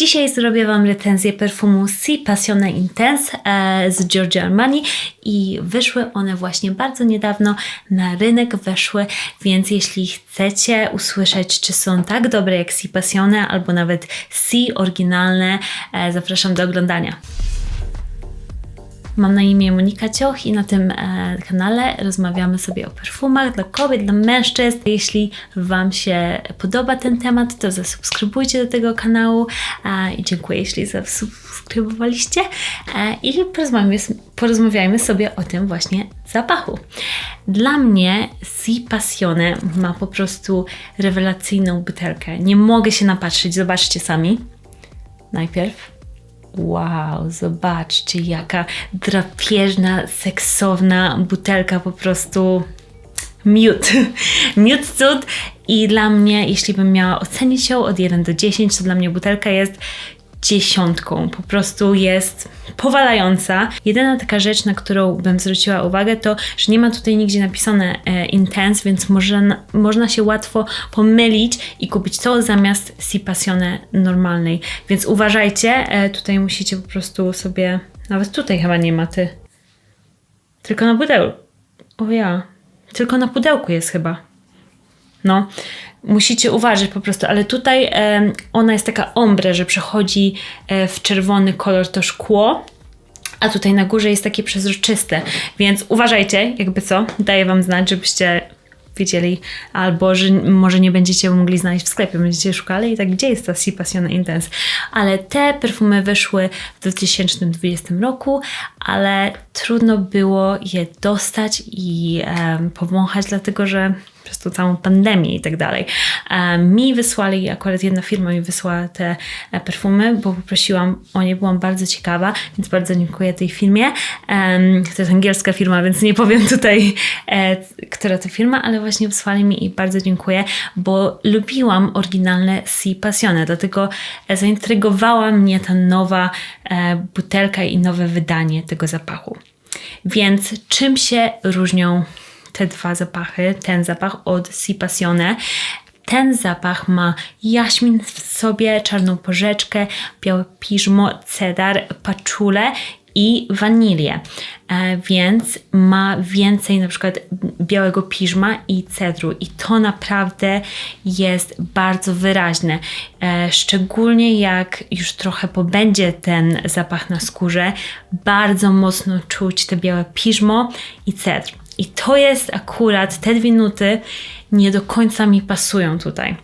Dzisiaj zrobię Wam recenzję perfumu Si Passione Intense e, z Giorgio Armani i wyszły one właśnie bardzo niedawno na rynek weszły, więc jeśli chcecie usłyszeć, czy są tak dobre jak Si Passione albo nawet Si oryginalne, e, zapraszam do oglądania. Mam na imię Monika Cioch i na tym e, kanale rozmawiamy sobie o perfumach dla kobiet, dla mężczyzn. Jeśli Wam się podoba ten temat, to zasubskrybujcie do tego kanału e, i dziękuję, jeśli zasubskrybowaliście. E, I porozmawiajmy, porozmawiajmy sobie o tym właśnie zapachu. Dla mnie Si Passione ma po prostu rewelacyjną butelkę. Nie mogę się napatrzeć, zobaczcie sami. Najpierw Wow, zobaczcie, jaka drapieżna, seksowna butelka, po prostu miód. miód cud. I dla mnie, jeśli bym miała ocenić ją od 1 do 10, to dla mnie butelka jest dziesiątką. Po prostu jest powalająca. Jedyna taka rzecz, na którą bym zwróciła uwagę, to, że nie ma tutaj nigdzie napisane e, Intense, więc może, można się łatwo pomylić i kupić to zamiast Si Passione normalnej. Więc uważajcie, e, tutaj musicie po prostu sobie, nawet tutaj chyba nie ma ty. Tylko na pudełku. O ja. Tylko na pudełku jest chyba. No, musicie uważać po prostu, ale tutaj e, ona jest taka ombre, że przechodzi e, w czerwony kolor to szkło, a tutaj na górze jest takie przezroczyste, więc uważajcie, jakby co, daję wam znać, żebyście wiedzieli, albo że może nie będziecie mogli znaleźć w sklepie, będziecie szukali i tak, gdzie jest ta Si Passione Intense. Ale te perfumy wyszły w 2020 roku, ale trudno było je dostać i um, powąchać, dlatego że przez tą całą pandemię i tak dalej. Mi wysłali, akurat jedna firma mi wysłała te e, perfumy, bo poprosiłam o nie, byłam bardzo ciekawa, więc bardzo dziękuję tej firmie. To jest angielska firma, więc nie powiem tutaj, e, która to firma, ale właśnie wysłali mi i bardzo dziękuję, bo lubiłam oryginalne Si Passione, dlatego e, zaintrygowała mnie ta nowa butelka i nowe wydanie tego zapachu. Więc czym się różnią te dwa zapachy, ten zapach od Si Passione. Ten zapach ma jaśmin w sobie, czarną porzeczkę, białe piżmo, cedar, paczule i wanilię, e, więc ma więcej na przykład białego piżma i cedru i to naprawdę jest bardzo wyraźne, e, szczególnie jak już trochę pobędzie ten zapach na skórze, bardzo mocno czuć te białe piżmo i cedr. I to jest akurat, te dwie nuty nie do końca mi pasują tutaj.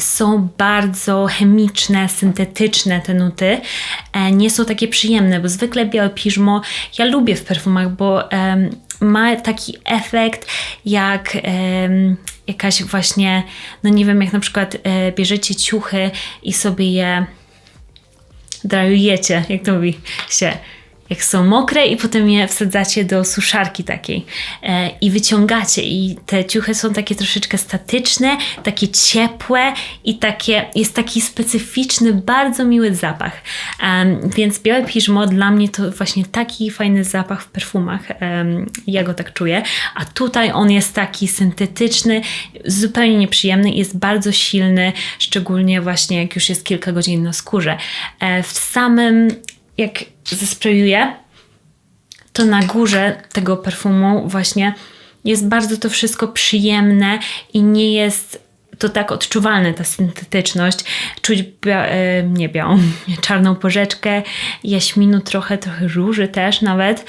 Są bardzo chemiczne, syntetyczne te nuty, e, nie są takie przyjemne, bo zwykle białe piżmo ja lubię w perfumach, bo ma taki efekt jak jakaś właśnie, no nie wiem, jak na przykład e, bierzecie ciuchy i sobie je drajujecie, jak to mówi się jak są mokre i potem je wsadzacie do suszarki takiej e, i wyciągacie i te ciuchy są takie troszeczkę statyczne, takie ciepłe i takie, jest taki specyficzny, bardzo miły zapach. E, więc białe piżmo dla mnie to właśnie taki fajny zapach w perfumach, e, ja go tak czuję, a tutaj on jest taki syntetyczny, zupełnie nieprzyjemny jest bardzo silny, szczególnie właśnie jak już jest kilka godzin na skórze. E, w samym jak zesprayuję, to na górze tego perfumu właśnie jest bardzo to wszystko przyjemne i nie jest to tak odczuwalne, ta syntetyczność. Czuć bia e, nie białą, czarną porzeczkę, jaśminu trochę, trochę róży też nawet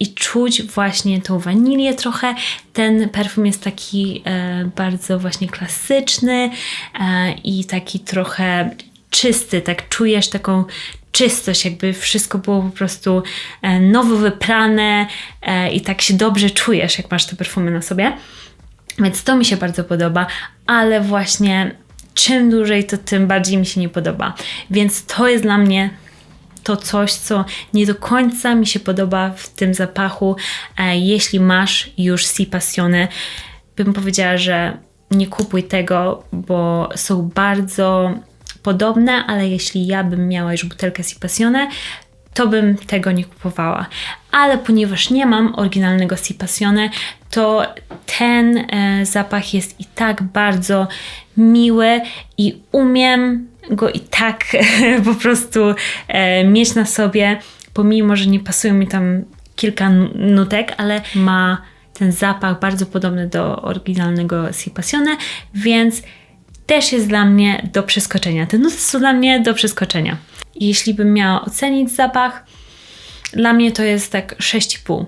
i czuć właśnie tą wanilię trochę. Ten perfum jest taki e, bardzo właśnie klasyczny e, i taki trochę czysty, tak czujesz taką czystość, jakby wszystko było po prostu e, nowo wyprane e, i tak się dobrze czujesz, jak masz te perfumy na sobie. Więc to mi się bardzo podoba, ale właśnie czym dłużej, to tym bardziej mi się nie podoba. Więc to jest dla mnie to coś, co nie do końca mi się podoba w tym zapachu. E, jeśli masz już Si Passione, bym powiedziała, że nie kupuj tego, bo są bardzo podobne, ale jeśli ja bym miała już butelkę Si Passione, to bym tego nie kupowała. Ale ponieważ nie mam oryginalnego Si Passione, to ten e, zapach jest i tak bardzo miły i umiem go i tak po prostu e, mieć na sobie, pomimo, że nie pasują mi tam kilka nu- nutek, ale ma ten zapach bardzo podobny do oryginalnego Si Passione, więc też jest dla mnie do przeskoczenia. Te nuty są dla mnie do przeskoczenia. Jeśli bym miała ocenić zapach, dla mnie to jest tak 6,5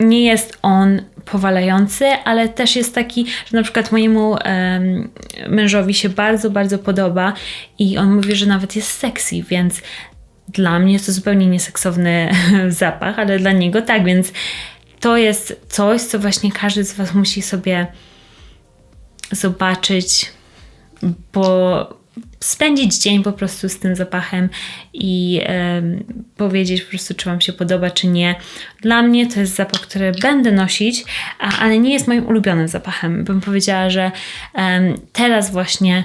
nie jest on powalający, ale też jest taki, że na przykład mojemu em, mężowi się bardzo, bardzo podoba i on mówi, że nawet jest sexy, więc dla mnie jest to zupełnie nieseksowny zapach, ale dla niego tak, więc to jest coś, co właśnie każdy z Was musi sobie zobaczyć, bo spędzić dzień po prostu z tym zapachem i powiedzieć po prostu, czy Wam się podoba, czy nie. Dla mnie to jest zapach, który będę nosić, a, ale nie jest moim ulubionym zapachem. Bym powiedziała, że teraz właśnie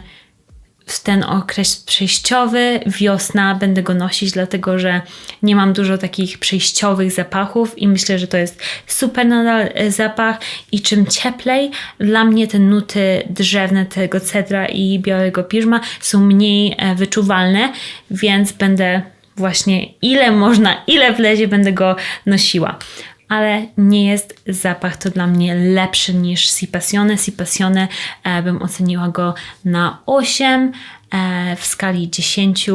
w ten okres przejściowy, wiosna, będę go nosić, dlatego że nie mam dużo takich przejściowych zapachów i myślę, że to jest super nadal e, zapach. I czym cieplej, dla mnie te nuty drzewne tego cedra i białego piżma są mniej e, wyczuwalne, więc będę właśnie ile można, ile wlezie, będę go nosiła ale nie jest zapach to dla mnie lepszy niż Si Passione. Si Passione e, bym oceniła go na 8 e, w skali 10.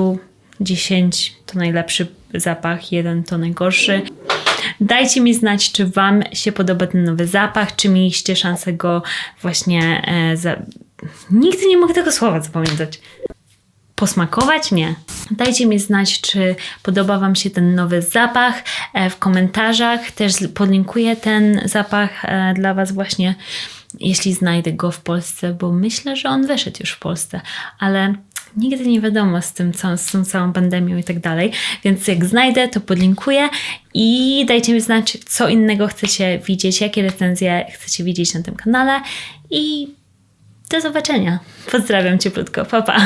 10 to najlepszy zapach, 1 to najgorszy. Dajcie mi znać, czy Wam się podoba ten nowy zapach, czy mieliście szansę go właśnie e, za... Nigdy nie mogę tego słowa zapamiętać posmakować? Nie. Dajcie mi znać, czy podoba Wam się ten nowy zapach e, w komentarzach. Też podlinkuję ten zapach e, dla Was właśnie, jeśli znajdę go w Polsce, bo myślę, że on wyszedł już w Polsce, ale nigdy nie wiadomo z tym, co, z tą całą pandemią i tak dalej. Więc jak znajdę, to podlinkuję i dajcie mi znać, co innego chcecie widzieć, jakie recenzje chcecie widzieć na tym kanale i do zobaczenia. Pozdrawiam cieplutko. Pa, pa.